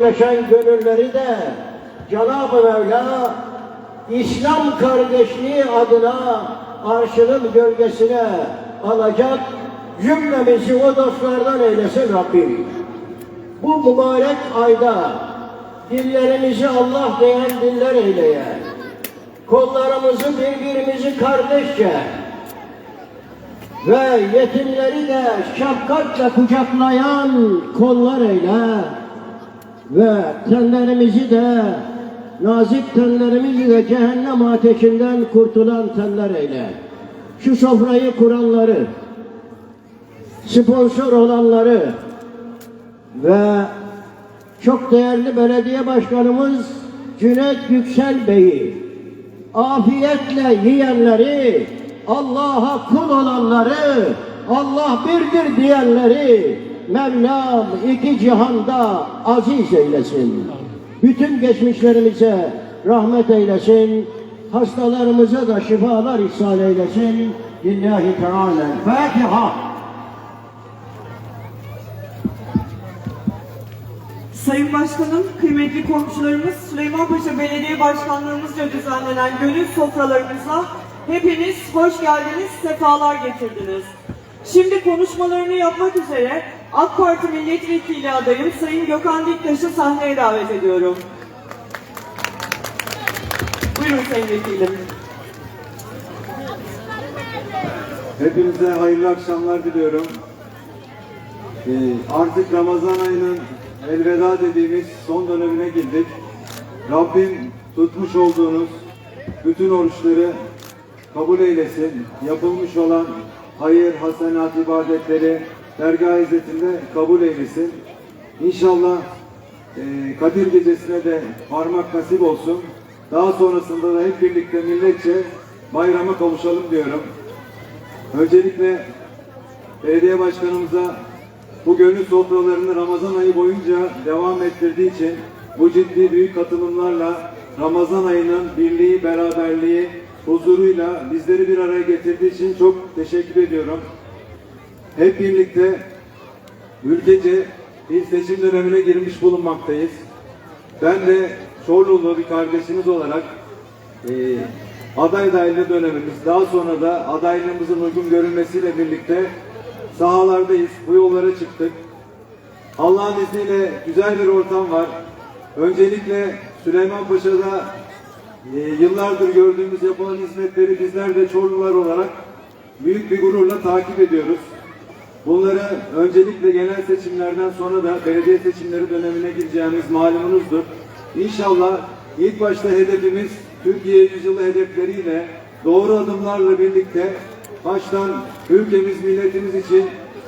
yaşayan gönülleri de Cenab-ı Mevla İslam kardeşliği adına arşının gölgesine alacak cümlemizi o dostlardan eylesin Rabbim. Bu mübarek ayda dillerimizi Allah diyen diller eyleye. Kollarımızı birbirimizi kardeşçe ve yetimleri de şefkatle kucaklayan kollar eyle ve tenlerimizi de nazik tenlerimizi de cehennem ateşinden kurtulan tenler eyle. Şu sofrayı kuranları, sponsor olanları ve çok değerli belediye başkanımız Cüneyt Yüksel Bey'i afiyetle yiyenleri, Allah'a kul olanları, Allah birdir diyenleri Mevlam iki cihanda aziz eylesin. Bütün geçmişlerimize rahmet eylesin. Hastalarımıza da şifalar ihsan eylesin. Lillahi Teala. Fatiha. Sayın Başkanım, kıymetli komşularımız, Süleymanpaşa Belediye Başkanlığımızca düzenlenen gönül sofralarımıza hepiniz hoş geldiniz, sefalar getirdiniz. Şimdi konuşmalarını yapmak üzere AK Parti Milletvekili adayım Sayın Gökhan Diktaş'ı sahneye davet ediyorum. Buyurun Sayın Vekilim. Hepinize hayırlı akşamlar diliyorum. Ee, artık Ramazan ayının elveda dediğimiz son dönemine girdik. Rabbim tutmuş olduğunuz bütün oruçları kabul eylesin. Yapılmış olan hayır, hasenat, ibadetleri dergah izzetinde kabul eylesin. İnşallah e, Kadir Gecesi'ne de varmak nasip olsun. Daha sonrasında da hep birlikte milletçe bayrama kavuşalım diyorum. Öncelikle belediye başkanımıza bu gönül sofralarını Ramazan ayı boyunca devam ettirdiği için bu ciddi büyük katılımlarla Ramazan ayının birliği, beraberliği, huzuruyla bizleri bir araya getirdiği için çok teşekkür ediyorum. Hep birlikte ülkece bir seçim dönemine girmiş bulunmaktayız. Ben de Çorlulu bir kardeşiniz olarak e, aday adaylığı dönemimiz, daha sonra da adaylığımızın uygun görülmesiyle birlikte sahalardayız, bu yollara çıktık. Allah'ın izniyle güzel bir ortam var. Öncelikle Süleymanpaşa'da e, yıllardır gördüğümüz yapılan hizmetleri bizler de Çorlular olarak büyük bir gururla takip ediyoruz. Bunları öncelikle genel seçimlerden sonra da belediye seçimleri dönemine gireceğimiz malumunuzdur. İnşallah ilk başta hedefimiz Türkiye yüzyılı hedefleriyle doğru adımlarla birlikte baştan ülkemiz, milletimiz için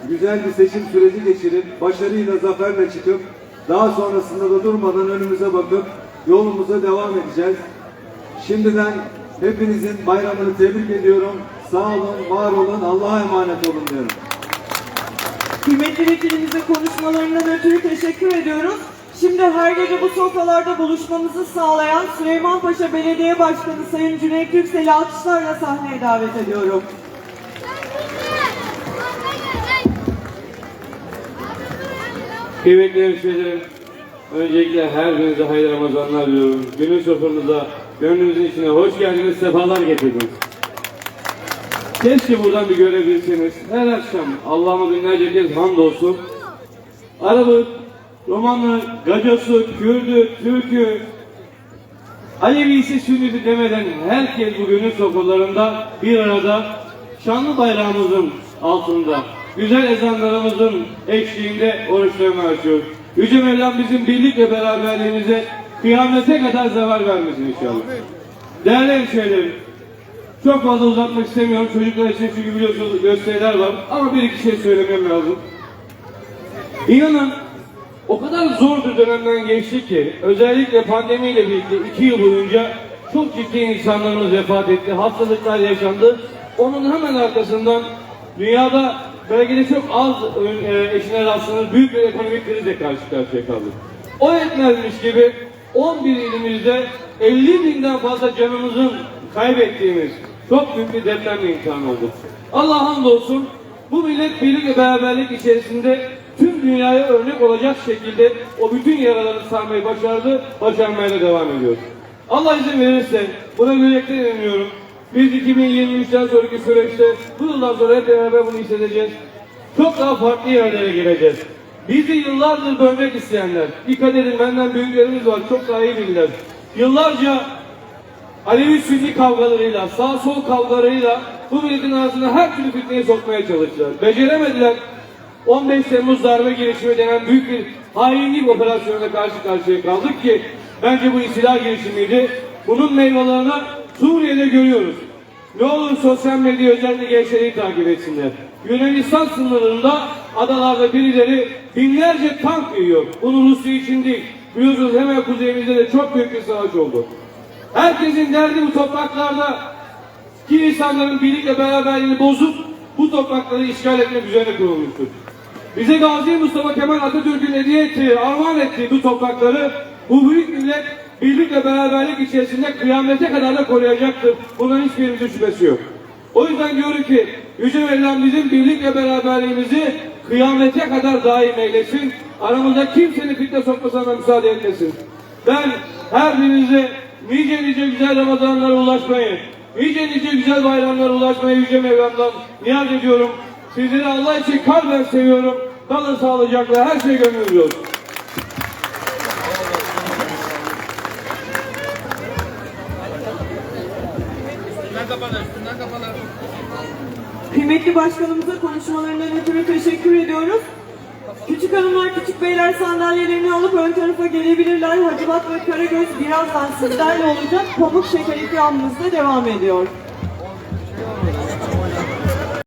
güzel bir seçim süreci geçirip başarıyla, zaferle çıkıp daha sonrasında da durmadan önümüze bakıp yolumuza devam edeceğiz. Şimdiden hepinizin bayramını tebrik ediyorum. Sağ olun, var olun, Allah'a emanet olun diyorum. Kıymetli vekilimize konuşmalarından ötürü teşekkür ediyoruz. Şimdi her gece bu sofralarda buluşmamızı sağlayan Süleymanpaşa Belediye Başkanı Sayın Cüneyt Yüksel'i alkışlarla sahneye davet ediyorum. Kıymetli hemşehrilerim, öncelikle her birinize hayırlı Ramazanlar diliyorum. Günün sofranıza, gönlünüzün içine hoş geldiniz, sefalar getirdiniz. Keşke buradan bir görebilseniz. Her akşam Allah'ıma binlerce kez hamdolsun. Arabı, Romanlı, Gacosu, Kürdü, Türk'ü, Alevisi, Sünnisi demeden herkes bu günün sofralarında bir arada şanlı bayrağımızın altında, güzel ezanlarımızın eşliğinde oruçlarını açıyor. Yüce Mevlam bizim birlik ve beraberliğimize kıyamete kadar zeval vermesin inşallah. Değerli hemşehrilerim, çok fazla uzatmak istemiyorum. Çocuklar için çünkü biliyorsunuz gösteriler var. Ama bir iki şey söylemem lazım. İnanın o kadar zor bir dönemden geçtik ki özellikle pandemiyle birlikte iki yıl boyunca çok ciddi insanlarımız vefat etti. Hastalıklar yaşandı. Onun hemen arkasından dünyada belki de çok az e, eşine rastlanır büyük bir ekonomik krizle karşı karşıya kaldık. O etmezmiş gibi 11 ilimizde 50 binden fazla canımızın kaybettiğimiz çok büyük bir depremle imtihan oldu. Allah hamdolsun bu millet birlik ve beraberlik içerisinde tüm dünyaya örnek olacak şekilde o bütün yaraları sarmayı başardı, başarmaya da devam ediyor. Allah izin verirse buna yürekten inanıyorum. Biz 2023'ten sonraki süreçte bu yıldan sonra hep beraber bunu hissedeceğiz. Çok daha farklı yerlere geleceğiz. Bizi yıllardır bölmek isteyenler, dikkat edin benden büyüklerimiz var, çok daha iyi bilirler. Yıllarca Alevi Sünni kavgalarıyla, sağ sol kavgalarıyla bu milletin arasına her türlü fitneyi sokmaya çalıştılar. Beceremediler. 15 Temmuz darbe girişimi denen büyük bir hainlik operasyonuna karşı karşıya kaldık ki bence bu istila girişimiydi. Bunun meyvelerini Suriye'de görüyoruz. Ne olur sosyal medya özellikle gençleri takip etsinler. Yunanistan sınırında adalarda birileri binlerce tank yiyor. Bunu Rusya için değil. Biliyorsunuz hemen kuzeyimizde de çok büyük bir savaş oldu. Herkesin derdi bu topraklarda ki insanların birlikle beraberliğini bozup bu toprakları işgal etmek üzerine kurulmuştur. Bize Gazi Mustafa Kemal Atatürk'ün hediye ettiği, armağan ettiği bu toprakları bu büyük millet birlik ve beraberlik içerisinde kıyamete kadar da koruyacaktır. Bunun hiçbirimizin şüphesi yok. O yüzden diyorum ki Yüce Mevlam bizim birlik ve beraberliğimizi kıyamete kadar daim eylesin. Aramızda kimsenin fitne sokmasına müsaade etmesin. Ben her birinize nice nice güzel Ramazanlara ulaşmayı, nice nice güzel bayramlara ulaşmayı Yüce Mevlam'dan niyaz ediyorum. Sizleri Allah için kalben seviyorum. Kalın sağlıcakla her şey gönlünüzce olsun. Kıymetli başkanımıza konuşmalarından ötürü teşekkür ediyoruz. Küçük hanımlar, küçük beyler sandalyelerini alıp ön tarafa gelebilirler. Hacivat ve Karagöz birazdan sizlerle olacak. Pamuk şeker ikramımız devam ediyor.